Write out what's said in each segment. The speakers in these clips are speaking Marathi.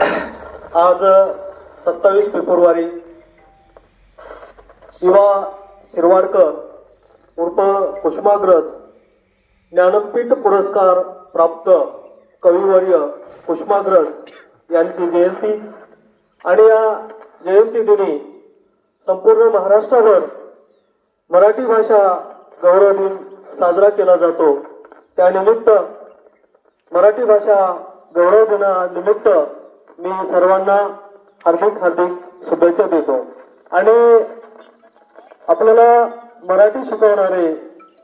आज सत्तावीस फेब्रुवारी युवा शिरवाडकर उर्फ कुसुमाग्रज ज्ञानपीठ पुरस्कार प्राप्त कविवर्य कुसुमाग्रज यांची जयंती आणि या जयंती दिनी संपूर्ण महाराष्ट्रावर मराठी भाषा गौरव दिन साजरा केला जातो. त्यानिमित्त मराठी भाषा गौरव दिनानिमित्त मी सर्वांना हार्दिक हार्दिक शुभेच्छा देतो. आणि आपल्याला मराठी शिकवणारे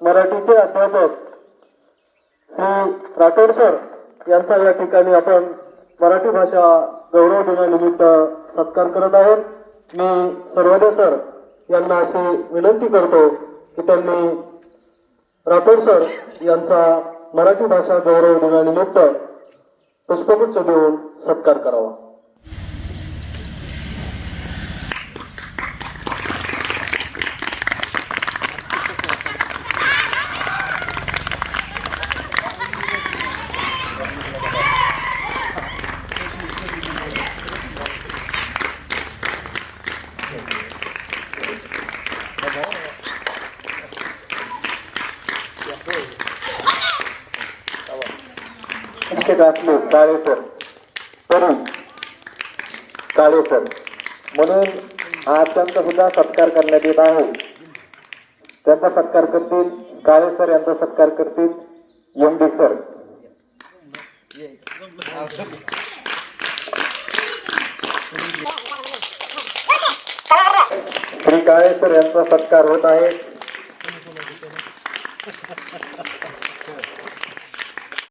मराठीचे अध्यापक श्री राठोड सर यांचा या ठिकाणी आपण मराठी भाषा गौरव दिनानिमित्त सत्कार करत आहोत. मी सर्वोदय सर यांना अशी विनंती करतो की त्यांनी राठोड सर यांचा मराठी भाषा गौरव दिनानिमित्त पुष्पगुच्छ देऊन सत्कार करावा Thank you. शिक्षकातले काळे सर तरुण काळे सर म्हणून हा सत्कार करण्यात येत आहे जैसा सत्कार करते काळे सर तो सत्कार करते M D sir. Shri Kale sir तो सत्कार होता है।